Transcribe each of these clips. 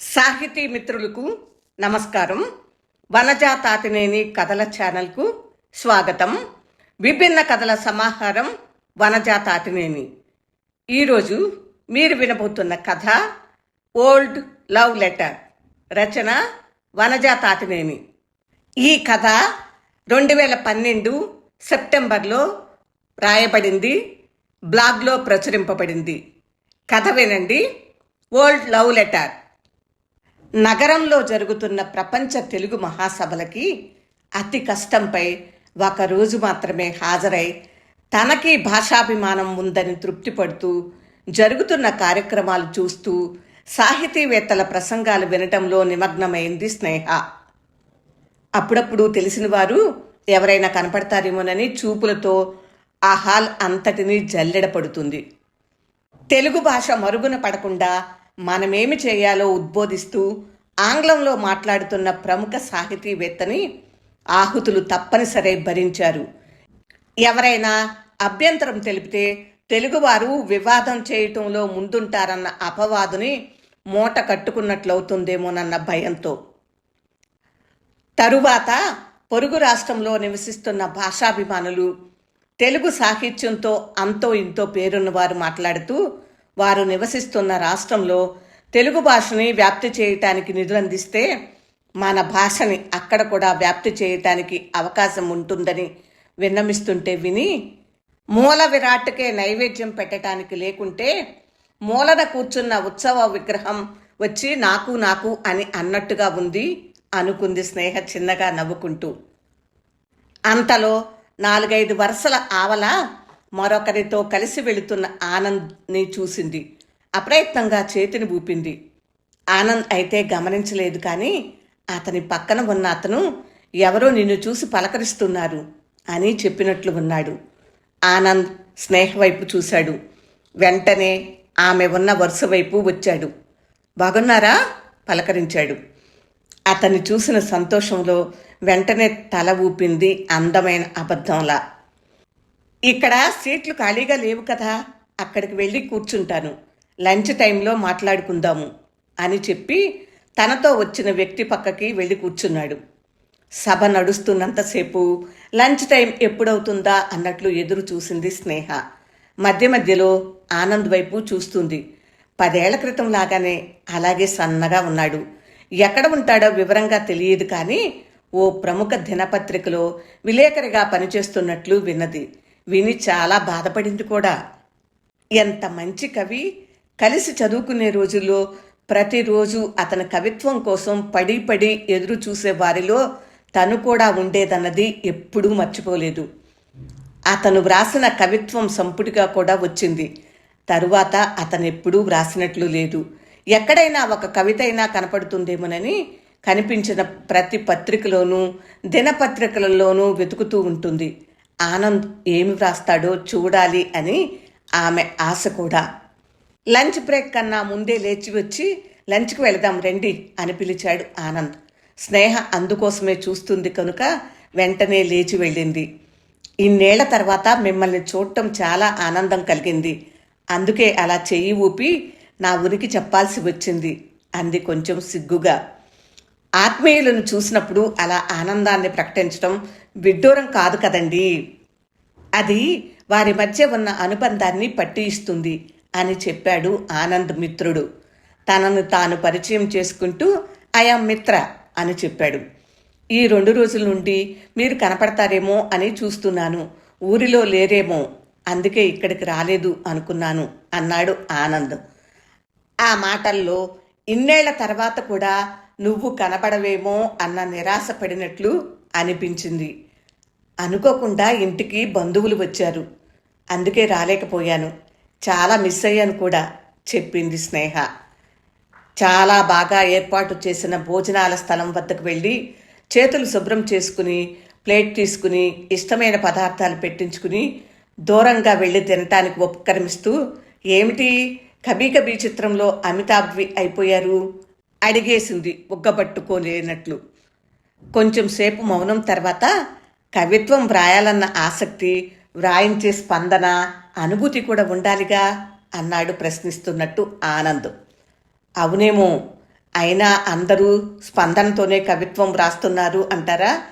సాహితీ మిత్రులకు నమస్కారం. వనజా తాతినేని కథల ఛానల్కు స్వాగతం. విభిన్న కథల సమాహారం వనజా తాతినేని. ఈరోజు మీరు వినబోతున్న కథ ఓల్డ్ లవ్ లెటర్ రచన వనజా తాతినేని. ఈ కథ రెండు వేల పన్నెండు సెప్టెంబర్లో రాయబడింది బ్లాగ్లో ప్రచురింపబడింది. కథ వినండి ఓల్డ్ లవ్ లెటర్. నగరంలో జరుగుతున్న ప్రపంచ తెలుగు మహాసభలకి అతి కష్టంపై ఒక రోజు మాత్రమే హాజరై తనకి భాషాభిమానం ఉందని తృప్తిపడుతూ జరుగుతున్న కార్యక్రమాలు చూస్తూ సాహితీవేత్తల ప్రసంగాలు వినటంలో నిమగ్నమైంది స్నేహ. అప్పుడప్పుడు తెలిసిన వారు ఎవరైనా కనపడతారేమోనని చూపులతో ఆ హాల్ అంతటినీ జల్లెడ పడుతుంది. తెలుగు భాష మరుగున పడకుండా మనమేమి చేయాలో ఉద్బోధిస్తూ ఆంగ్లంలో మాట్లాడుతున్న ప్రముఖ సాహితీవేత్తని ఆహుతులు తప్పనిసరి భరించారు. ఎవరైనా అభ్యంతరం తెలిపితే తెలుగువారు వివాదం చేయటంలో ముందుంటారన్న అపవాదుని మూట కట్టుకున్నట్లవుతుందేమోనన్న భయంతో. తరువాత పొరుగు రాష్ట్రంలో నివసిస్తున్న భాషాభిమానులు తెలుగు సాహిత్యంతో అంతో ఇంతో పేరున్నవారు మాట్లాడుతూ వారు నివసిస్తున్న రాష్ట్రంలో తెలుగు భాషని వ్యాప్తి చేయటానికి నిధులందిస్తే మన భాషని అక్కడ కూడా వ్యాప్తి చేయటానికి అవకాశం ఉంటుందని విన్నమిస్తుంటే విని మూల విరాట్కే నైవేద్యం పెట్టడానికి లేకుంటే మూలన కూర్చున్న ఉత్సవ విగ్రహం వచ్చి నాకు నాకు అని అన్నట్టుగా ఉంది అనుకుంది స్నేహ చిన్నగా నవ్వుకుంటూ. అంతలో నాలుగైదు వరుసల ఆవల మరొకరితో కలిసి వెళుతున్న ఆనంద్ని చూసింది. అప్రయత్నంగా చేతిని ఊపింది. ఆనంద్ అయితే గమనించలేదు కానీ అతని పక్కన ఉన్న అతను ఎవరో నిన్ను చూసి పలకరిస్తున్నారు అని చెప్పినట్లు ఉన్నాడు. ఆనంద్ స్నేహ వైపు చూశాడు. వెంటనే ఆమె ఉన్న వరుస వైపు వచ్చాడు. బాగున్నారా? పలకరించాడు. అతన్ని చూసిన సంతోషంలో వెంటనే తల ఊపింది అందమైన అబద్ధంలా. ఇక్కడ సీట్లు ఖాళీగా లేవు కదా అక్కడికి వెళ్ళి కూర్చుంటాను. లంచ్ టైంలో మాట్లాడుకుందాము అని చెప్పి తనతో వచ్చిన వ్యక్తి పక్కకి వెళ్ళి కూర్చున్నాడు. సభ నడుస్తున్నంతసేపు లంచ్ టైం ఎప్పుడవుతుందా అన్నట్లు ఎదురు చూసింది స్నేహ. మధ్య మధ్యలో ఆనంద్ వైపు చూస్తుంది. పదేళ్ళ క్రితం లాగానే అలాగే సన్నగా ఉన్నాడు. ఎక్కడ ఉంటాడో వివరంగా తెలియదు కానీ ఓ ప్రముఖ దినపత్రికలో విలేకరిగా పనిచేస్తున్నట్లు విన్నది. విని చాలా బాధపడింది కూడా. ఎంత మంచి కవి కలిసి చదువుకునే రోజుల్లో ప్రతిరోజు అతని కవిత్వం కోసం పడి పడి ఎదురు చూసే వారిలో తను కూడా ఉండేదన్నది ఎప్పుడూ మర్చిపోలేదు. అతను వ్రాసిన కవిత్వం సంపుటిగా కూడా వచ్చింది. తరువాత అతను ఎప్పుడూ వ్రాసినట్లు లేదు. ఎక్కడైనా ఒక కవిత అయినా కనపడుతుందేమోనని కనిపించిన ప్రతి పత్రికలోనూ దినపత్రికలలోనూ వెతుకుతూ ఉంటుంది. ఆనంద్ ఏమి వ్రాస్తాడో చూడాలి అని ఆమె ఆశ కూడా. లంచ్ బ్రేక్ కన్నా ముందే లేచి వచ్చి లంచ్కి వెళదాం రండి అని పిలిచాడు ఆనంద్. స్నేహ అందుకోసమే చూస్తుంది కనుక వెంటనే లేచి వెళ్ళింది. ఇన్నేళ్ళ తర్వాత మిమ్మల్ని చూడటం చాలా ఆనందం కలిగింది. అందుకే అలా చెయ్యి ఊపి నా ఉనికి చెప్పాల్సి వచ్చింది అంది కొంచెం సిగ్గుగా. ఆత్మీయులను చూసినప్పుడు అలా ఆనందాన్ని ప్రకటించడం విడ్డూరం కాదు కదండి. అది వారి మధ్య ఉన్న అనుబంధాన్ని పట్టి ఇస్తుంది అని చెప్పాడు ఆనంద్ మిత్రుడు. తనను తాను పరిచయం చేసుకుంటూ ఆయా మిత్ర అని చెప్పాడు. ఈ రెండు రోజుల నుండి మీరు కనపడతారేమో అని చూస్తున్నాను. ఊరిలో లేరేమో అందుకే ఇక్కడికి రాలేదు అనుకున్నాను అన్నాడు ఆనంద్. ఆ మాటల్లో ఇన్నేళ్ళ తర్వాత కూడా నువ్వు కనపడవేమో అన్న నిరాశ పడినట్లు అనిపించింది. అనుకోకుండా ఇంటికి బంధువులు వచ్చారు. అందుకే రాలేకపోయాను. చాలా మిస్ అయ్యాను కూడా చెప్పింది స్నేహ. చాలా బాగా ఏర్పాటు చేసిన భోజనాల స్థలం వద్దకు వెళ్ళి చేతులు శుభ్రం చేసుకుని ప్లేట్ తీసుకుని ఇష్టమైన పదార్థాలు పెట్టించుకుని దూరంగా వెళ్ళి తినటానికి ఉపక్రమిస్తూ ఏమిటి? కబీ కబీ చిత్రంలో అమితాబ్వి అయిపోయారు? అడిగేసింది ఉగ్గబట్టుకోలేనట్లు. కొంచెం సేపు మౌనం తర్వాత కవిత్వం వ్రాయాలన్న ఆసక్తి వ్రాయించే స్పందన అనుభూతి కూడా ఉండాలిగా అన్నాడు ప్రశ్నిస్తున్నట్టు ఆనంద్. అవునేమో అయినా అందరూ స్పందనతోనే కవిత్వం వ్రాస్తున్నారు అంటారా?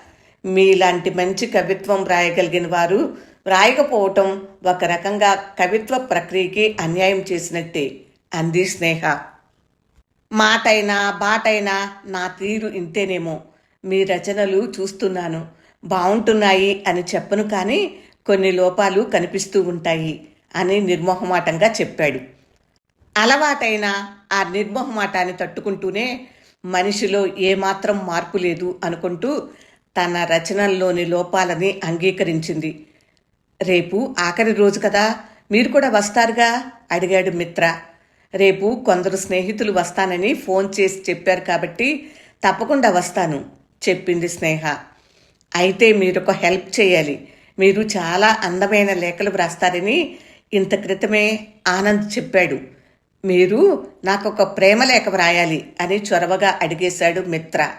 మీలాంటి మంచి కవిత్వం వ్రాయగలిగిన వారు వ్రాయకపోవటం ఒక రకంగా కవిత్వ ప్రక్రియకి అన్యాయం చేసినట్టే అంది స్నేహ. మాటైనా బాటైనా నా తీరు ఇంతేనేమో. మీ రచనలు చూస్తున్నాను. బాగుంటున్నాయి అని చెప్పను కానీ కొన్ని లోపాలు కనిపిస్తూ ఉంటాయి అని నిర్మోహమాటంగా చెప్పాడు. అలవాటైన ఆ నిర్మోహమాటాన్ని తట్టుకుంటూనే మనిషిలో ఏమాత్రం మార్పు లేదు అనుకుంటూ తన రచనల్లోని లోపాలని అంగీకరించింది. రేపు ఆఖరి రోజు కదా? మీరు కూడా వస్తారుగా? అడిగాడు మిత్ర. రేపు కొందరు స్నేహితులు వస్తానని ఫోన్ చేసి చెప్పారు కాబట్టి తప్పకుండా వస్తాను చెప్పింది స్నేహ. అయితే మీరు ఒక హెల్ప్ చేయాలి. మీరు చాలా అందమైన లేఖలు వ్రాస్తారని ఇంత క్రితమే ఆనంద్ చెప్పాడు. మీరు నాకు ఒక ప్రేమ లేఖ వ్రాయాలి అని చొరవగా అడిగేశాడు మిత్ర.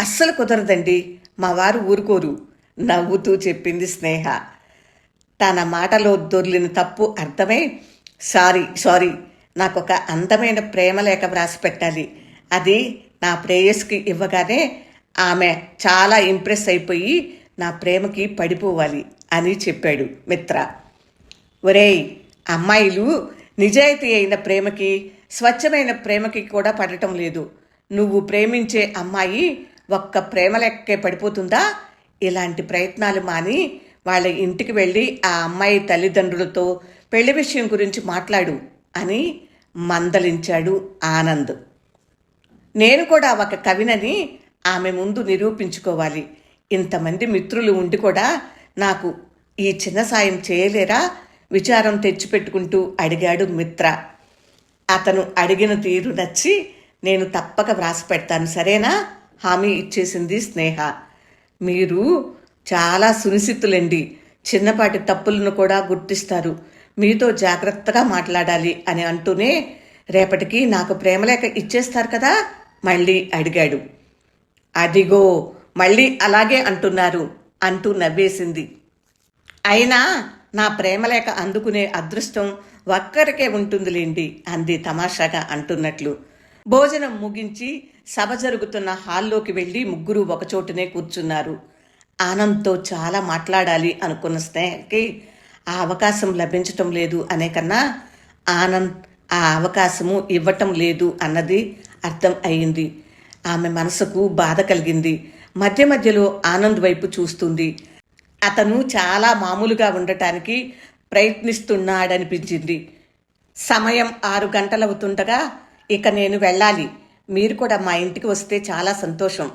అస్సలు కుదరదండి మా వారు ఊరుకోరు నవ్వుతూ చెప్పింది స్నేహ. తన మాటలో దొర్లిన తప్పు అర్థమై సారీ సారీ నాకు ఒక అందమైన ప్రేమ లేఖ వ్రాసి పెట్టాలి. అది నా ప్రేయస్కి ఇవ్వగానే ఆమె చాలా ఇంప్రెస్ అయిపోయి నా ప్రేమకి పడిపోవాలి అని చెప్పాడు మిత్ర. ఒరేయ్ అమ్మాయిలు నిజాయితీ అయిన ప్రేమకి స్వచ్ఛమైన ప్రేమకి కూడా పడటం లేదు. నువ్వు ప్రేమించే అమ్మాయి ఒక్క ప్రేమ లెక్కే పడిపోతుందా? ఇలాంటి ప్రయత్నాలు మాని వాళ్ళ ఇంటికి వెళ్ళి ఆ అమ్మాయి తల్లిదండ్రులతో పెళ్ళి విషయం గురించి మాట్లాడు అని మందలించాడు ఆనంద్. నేను కూడా ఒక కవినని ఆమె ముందు నిరూపించుకోవాలి. ఇంతమంది మిత్రులు ఉండి కూడా నాకు ఈ చిన్న సాయం చేయలేరా? విచారం తెచ్చిపెట్టుకుంటూ అడిగాడు మిత్ర. అతను అడిగిన తీరు నచ్చి నేను తప్పక వ్రాసి పెడతాను సరేనా? హామీ ఇచ్చేసింది స్నేహ. మీరు చాలా సునిశితులండి చిన్నపాటి తప్పులను కూడా గుర్తిస్తారు. మీతో జాగ్రత్తగా మాట్లాడాలి అని అంటూనే రేపటికి నాకు ప్రేమలేఖ ఇచ్చేస్తారు కదా? మళ్ళీ అడిగాడు. అదిగో మళ్ళీ అలాగే అంటున్నారు అంటూ నవ్వేసింది. అయినా నా ప్రేమలేఖ అందుకునే అదృష్టం ఒక్కరికే ఉంటుందిలేండి అంది తమాషాగా అంటున్నట్లు. భోజనం ముగించి సభ జరుగుతున్న హాల్లోకి వెళ్ళి ముగ్గురు ఒకచోటనే కూర్చున్నారు. ఆనంద్తో చాలా మాట్లాడాలి అనుకున్న స్నేహకి ఆ అవకాశం లభించటం లేదు అనే కన్నా ఆనంద్ ఆ అవకాశము ఇవ్వటం లేదు అన్నది అర్థం అయింది ఆమె మనసుకు బాధ కలిగింది. మధ్య మధ్యలో ఆనంద్ వైపు చూస్తుంది. అతను చాలా మామూలుగా ఉండటానికి ప్రయత్నిస్తున్నాడనిపించింది. సమయం ఆరు గంటలవుతుండగా ఇక నేను వెళ్ళాలి. మీరు కూడా మా ఇంటికి వస్తే చాలా సంతోషం.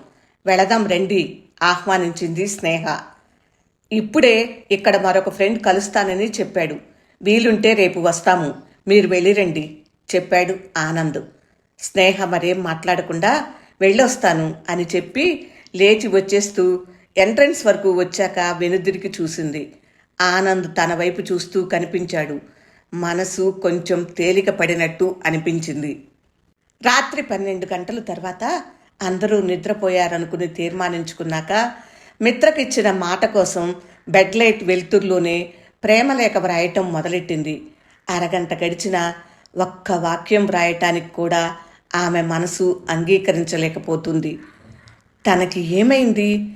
వెళదాం రండి ఆహ్వానించింది స్నేహ. ఇప్పుడే ఇక్కడ మరొక ఫ్రెండ్ కలుస్తానని చెప్పాడు. వీలుంటే రేపు వస్తాము. మీరు వెళ్ళిరండి చెప్పాడు ఆనంద్. స్నేహ మరేం మాట్లాడకుండా వెళ్ళొస్తాను అని చెప్పి లేచి వచ్చేస్తూ ఎంట్రన్స్ వరకు వచ్చాక వెనుదిరికి చూసింది. ఆనంద్ తన వైపు చూస్తూ కనిపించాడు. మనసు కొంచెం తేలిక పడినట్టు అనిపించింది. రాత్రి పన్నెండు గంటల తర్వాత అందరూ నిద్రపోయారనుకుని తీర్మానించుకున్నాక మిత్రకిచ్చిన మాట కోసం బెడ్ లైట్ వెలుతుర్లోనే ప్రేమలేఖ వ్రాయటం మొదలెట్టింది. అరగంట గడిచిన ఒక్క వాక్యం వ్రాయటానికి కూడా ఆమె మనసు అంగీకరించలేకపోతుంది. తనకి ఏమైంది?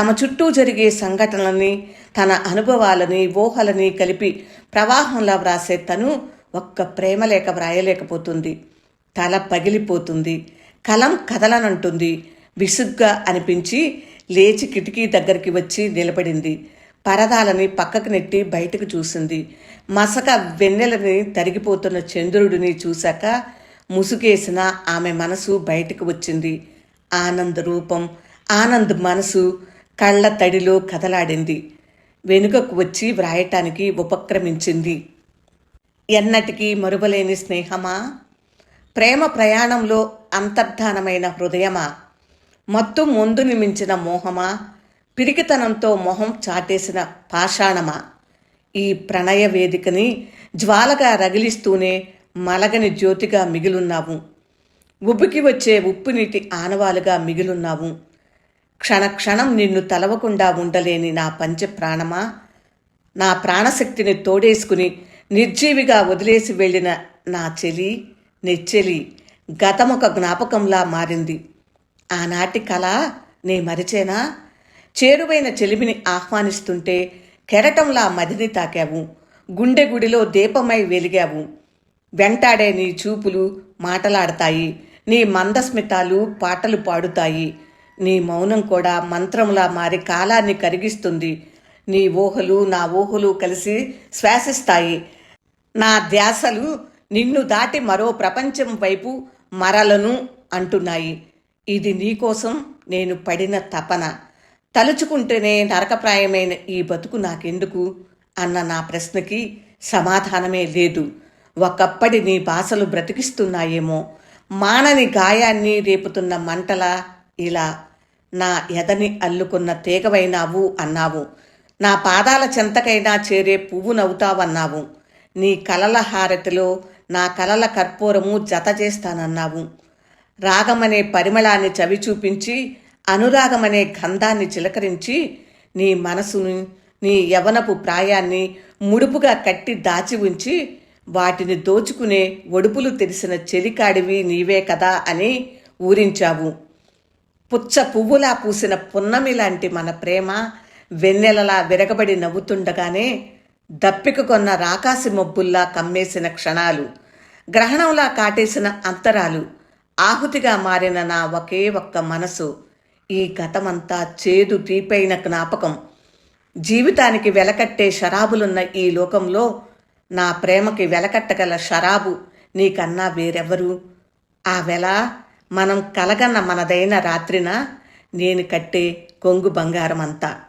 తమ చుట్టూ జరిగే సంఘటనలని తన అనుభవాలని ఊహలని కలిపి ప్రవాహంలా వ్రాసే తను ఒక్క ప్రేమలేఖ వ్రాయలేకపోతుంది. తల పగిలిపోతుంది. కలం కదలనంటుంది. విసుగ్గా అనిపించి లేచి కిటికీ దగ్గరికి వచ్చి నిలబడింది. పరదాలని పక్కకు నెట్టి బయటకు చూసింది. మసక వెన్నెలని తరిగిపోతున్న చంద్రుడిని చూశాక ముసుగేసిన ఆమె మనసు బయటకు వచ్చింది. ఆనంద్ రూపం ఆనంద్ మనసు కళ్ళ తడిలో కదలాడింది. వెనుకకు వచ్చి వ్రాయటానికి ఉపక్రమించింది. ఎన్నటికీ మరువలేని స్నేహమా? ప్రేమ ప్రయాణంలో అంతర్ధానమైన హృదయమా? మత్తు ముందుని మించిన మోహమా? పిరికితనంతో మొహం చాటేసిన పాషాణమా? ఈ ప్రణయ వేదికని జ్వాలగా రగిలిస్తూనే మలగని జ్యోతిగా మిగిలున్నాము ఉబ్బుకి వచ్చే ఉప్పు నీటి ఆనవాలుగా మిగిలున్నావు. క్షణక్షణం నిన్ను తలవకుండా ఉండలేని నా పంచ ప్రాణమా నా ప్రాణశక్తిని తోడేసుకుని నిర్జీవిగా వదిలేసి వెళ్ళిన నా చెలి నెచ్చెలి గతమొక జ్ఞాపకంలా మారింది. ఆనాటి కళ నే మరిచేనా? చేరువైన చెలిమిని ఆహ్వానిస్తుంటే కెరటంలా మదిని తాకావు. గుండె గుడిలో దీపమై వెలిగావు. వెంటాడే నీ చూపులు మాటలాడతాయి. నీ మందస్మితాలు పాటలు పాడుతాయి. నీ మౌనం కూడా మంత్రంలా మారి కాలాన్ని కరిగిస్తుంది. నీ ఊహలు నా ఊహలు కలిసి శ్వాసిస్తాయి. నా ధ్యాసలు నిన్ను దాటి మరో ప్రపంచం వైపు మరలను అంటున్నాయి. ఇది నీకోసం నేను పడిన తపన. తలుచుకుంటేనే నరకప్రాయమైన ఈ బతుకు నాకెందుకు? అన్న నా ప్రశ్నకి సమాధానమే లేదు. ఒకప్పటి నీ భాషలు బ్రతికిస్తున్నాయేమో. మానని గాయాన్ని రేపుతున్న మంటల ఇలా నా ఎదని అల్లుకున్న తీగవైనావు అన్నావు. నా పాదాల చెంతకైనా చేరే పువ్వు నవ్వుతావన్నావు. నీ కలల హారతిలో నా కలల కర్పూరము జత చేస్తానన్నావు. రాగమనే పరిమళాన్ని చవి చూపించి అనురాగమనే గంధాన్ని చిలకరించి నీ మనసుని నీ యవనపు ప్రాయాన్ని ముడుపుగా కట్టి దాచి ఉంచి వాటిని దోచుకునే ఒడుపులు తెలిసిన చెలికాడివి నీవే కదా అని ఊరించావు. పుచ్చ పువ్వులా పూసిన పున్నమి లాంటి మన ప్రేమ వెన్నెలలా విరగబడి నవ్వుతుండగానే దప్పిక కొన్న రాకాసి మబ్బుల్లా కమ్మేసిన క్షణాలు గ్రహణంలా కాటేసిన అంతరాలు ఆహుతిగా మారిన నా ఒకే ఒక్క మనసు ఈ గతమంతా చేదు తీపైన జ్ఞాపకం. జీవితానికి వెలకట్టే షరాబులున్న ఈ లోకంలో నా ప్రేమకి వెలకట్టగల షరాబు నీకన్నా వేరెవరు ఆ వెల మనం కలగన్న మనదైన రాత్రిన నేను కట్టే కొంగు బంగారం అంతా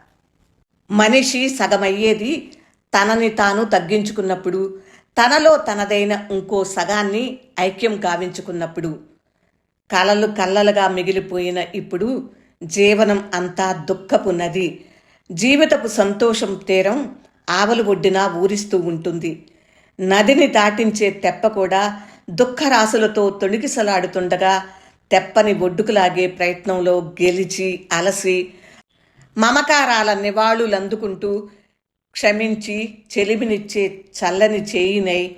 మనిషి సగమయ్యేది తనని తాను తగ్గించుకున్నప్పుడు తనలో తనదైన ఇంకో సగాన్ని ఐక్యం గావించుకున్నప్పుడు. కలలు కల్లలుగా మిగిలిపోయిన ఇప్పుడు జీవనం అంతా దుఃఖపు నది. జీవితపు సంతోషం తీరం ఆవలు ఒడ్డున ఊరిస్తూ ఉంటుంది. నదిని దాటించే తెప్ప కూడా దుఃఖరాశులతో తొణికిసలాడుతుండగా తెప్పని ఒడ్డుకులాగే ప్రయత్నంలో గెలిచి అలసి మమకారాల నివాళులందుకుంటూ క్షమించి చెలిమినిచ్చే చల్లని చేయినై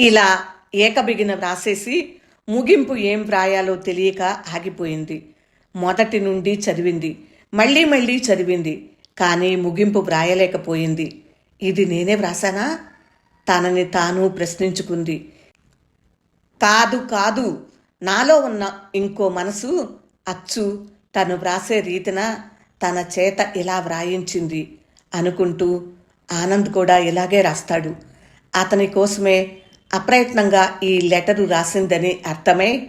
ఇలా ఏకబిగిన వ్రాసేసి ముగింపు ఏం వ్రాయాలో తెలియక ఆగిపోయింది. మొదటి నుండి చదివింది. మళ్ళీ మళ్ళీ చదివింది. కానీ ముగింపు వ్రాయలేకపోయింది. ఇది నేనే వ్రాసానా తనని తాను ప్రశ్నించుకుంది. కాదు కాదు. నాలో ఉన్న ఇంకో మనసు అచ్చు తను వ్రాసే రీతిన తన చేత ఇలా వ్రాయించింది అనుకుంటూ ఆనంద్ కూడా ఇలాగే రాస్తాడు. అతని కోసమే అప్రయత్నంగా ఈ లెటరు రాసిందని అర్థమై.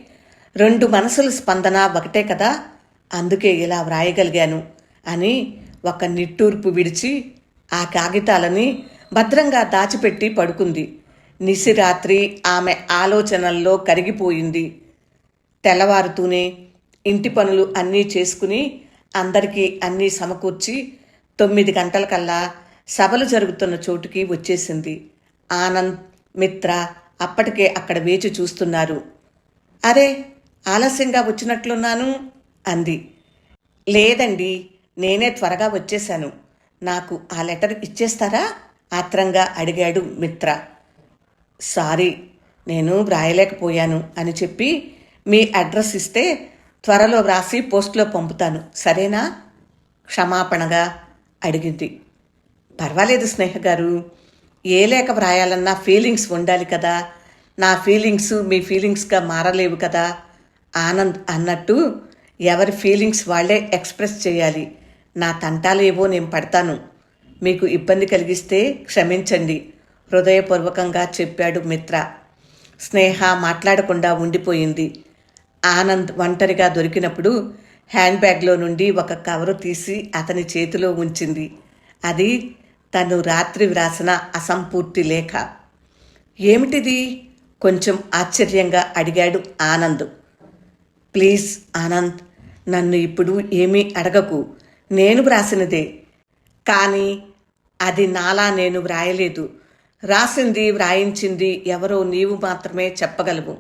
రెండు మనసుల స్పందన ఒకటే కదా అందుకే ఇలా వ్రాయగలిగాను అని ఒక నిట్టూర్పు విడిచి ఆ కాగితాలని భద్రంగా దాచిపెట్టి పడుకుంది. నిశిరాత్రి ఆమె ఆలోచనల్లో కరిగిపోయింది. తెల్లవారుతూనే ఇంటి పనులు అన్నీ చేసుకుని అందరికీ అన్నీ సమకూర్చి తొమ్మిది గంటలకల్లా సభలు జరుగుతున్న చోటుకి వచ్చేసింది. ఆనంద్ మిత్ర అప్పటికే అక్కడ వేచి చూస్తున్నారు. అరే ఆలస్యంగా వచ్చినట్లున్నాను అంది. లేదండి నేనే త్వరగా వచ్చేశాను. నాకు ఆ లెటర్ ఇచ్చేస్తారా? ఆత్రంగా అడిగాడు మిత్ర. సారీ నేను వ్రాయలేకపోయాను అని చెప్పి మీ అడ్రస్ ఇస్తే త్వరలో వ్రాసి పోస్ట్లో పంపుతాను. సరేనా? క్షమాపణగా అడిగింది. పర్వాలేదు స్నేహ గారు ఏ లేఖ వ్రాయాలన్నా ఫీలింగ్స్ ఉండాలి కదా. నా ఫీలింగ్స్ మీ ఫీలింగ్స్గా మారలేవు కదా. ఆనంద్ అన్నట్టు ఎవరి ఫీలింగ్స్ వాళ్ళే ఎక్స్ప్రెస్ చేయాలి. నా తంటాలేవో నేను పడతాను. మీకు ఇబ్బంది కలిగిస్తే క్షమించండి హృదయపూర్వకంగా చెప్పాడు మిత్ర. స్నేహ మాట్లాడకుండా ఉండిపోయింది. ఆనంద్ ఒంటరిగా దొరికినప్పుడు హ్యాండ్ బ్యాగ్లో నుండి ఒక కవరు తీసి అతని చేతిలో ఉంచింది. అది తను రాత్రి వ్రాసిన అసంపూర్తి లేఖ. ఏమిటిది? కొంచెం ఆశ్చర్యంగా అడిగాడు ఆనంద్. ప్లీజ్ ఆనంద్ నన్ను ఇప్పుడు ఏమీ అడగకు. నేను వ్రాసినదే. కానీ అది నాలా నేను వ్రాయలేదు. రాసింది వ్రాయించింది ఎవరో నీవు మాత్రమే చెప్పగలవు.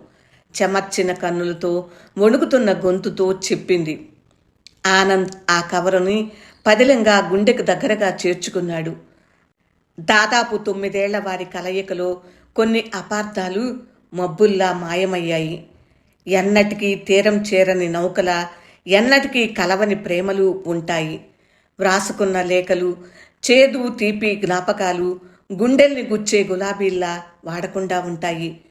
చెమర్చిన కన్నులతో వణుకుతున్న గొంతుతో చెప్పింది. ఆనంద్ ఆ కవరుని పదిలంగా గుండెకు దగ్గరగా చేర్చుకున్నాడు. దాదాపు తొమ్మిదేళ్ళ వారి కలయికలో కొన్ని అపార్థాలు మబ్బుల్లా మాయమయ్యాయి. ఎన్నటికీ తీరం చేరని నౌకల ఎన్నటికీ కలవని ప్రేమలు ఉంటాయి. వ్రాసుకున్న లేఖలు చేదు తీపి జ్ఞాపకాలు గుండెల్ని గుచ్చే గులాబీల్లా వాడకుండా ఉంటాయి.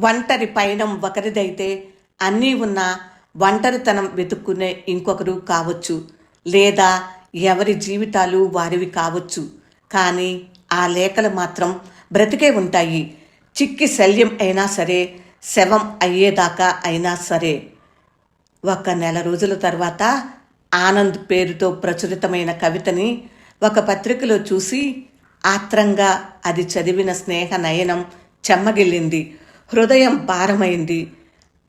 ఒంటరి పయనం ఒకరిదైతే అన్నీ ఉన్న ఒంటరితనం వెతుక్కునే ఇంకొకరు కావచ్చు. లేదా ఎవరి జీవితాలు వారివి కావచ్చు. కానీ ఆ లేఖలు మాత్రం బ్రతికే ఉంటాయి. చిక్కి శల్యం అయినా సరే శవం అయ్యేదాకా అయినా సరే. ఒక నెల రోజుల తర్వాత ఆనంద్ పేరుతో ప్రచురితమైన కవితని ఒక పత్రికలో చూసి ఆత్రంగా అది చదివిన స్నేహ నయనం చెమ్మగిల్లింది హృదయం భారమైంది.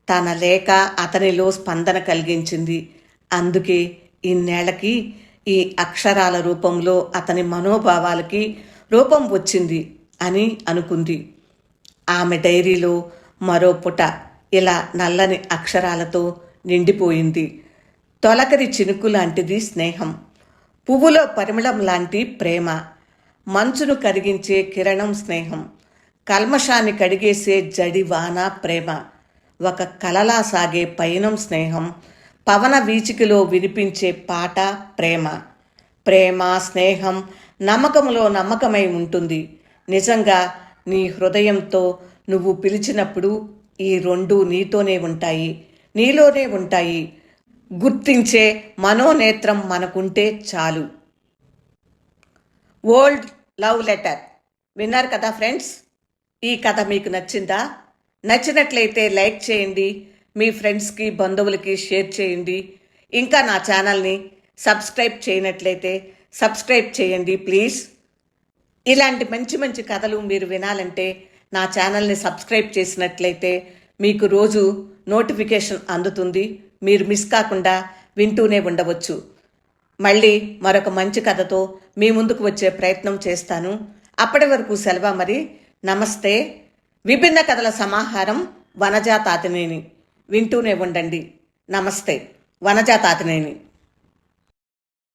తన లేఖ అతనిలో స్పందన కలిగించింది. అందుకే ఇన్నేళ్ళకి ఈ అక్షరాల రూపంలో అతని మనోభావాలకి రూపం వచ్చింది అని అనుకుంది. ఆమె డైరీలో మరో పుట ఇలా నల్లని అక్షరాలతో నిండిపోయింది. తొలకరి చినుకు లాంటిది స్నేహం. పువ్వులో పరిమళం లాంటి ప్రేమ. మంచును కరిగించే కిరణం స్నేహం. కల్మషాన్ని కడిగేసే జడి వాన ప్రేమ. ఒక కలలా సాగే పయనం స్నేహం. పవన వీచికలో వినిపించే పాట ప్రేమ. ప్రేమ స్నేహం నమ్మకంలో నమ్మకమై ఉంటుంది. నిజంగా నీ హృదయంతో నువ్వు పిలిచినప్పుడు ఈ రెండు నీతోనే ఉంటాయి. నీలోనే ఉంటాయి. గుర్తించే మనోనేత్రం మనకుంటే చాలు. Old love letter. విన్నారు కదా ఫ్రెండ్స్? ఈ కథ మీకు నచ్చిందా? నచ్చినట్లయితే లైక్ చేయండి. మీ ఫ్రెండ్స్కి బంధువులకి షేర్ చేయండి. ఇంకా నా ఛానల్ని సబ్స్క్రైబ్ చేయనట్లయితే సబ్స్క్రైబ్ చేయండి ప్లీజ్. ఇలాంటి మంచి మంచి కథలు మీరు వినాలంటే నా ఛానల్ని సబ్స్క్రైబ్ చేసినట్లయితే మీకు రోజు నోటిఫికేషన్ అందుతుంది. మీరు మిస్ కాకుండా వింటూనే ఉండవచ్చు. మళ్ళీ మరొక మంచి కథతో మీ ముందుకు వచ్చే ప్రయత్నం చేస్తాను. అప్పటి వరకు సెలవు మరి? నమస్తే. విభిన్న కథల సమాహారం వనజా తాతినేని వింటూనే ఉండండి. నమస్తే. వనజా తాతినేని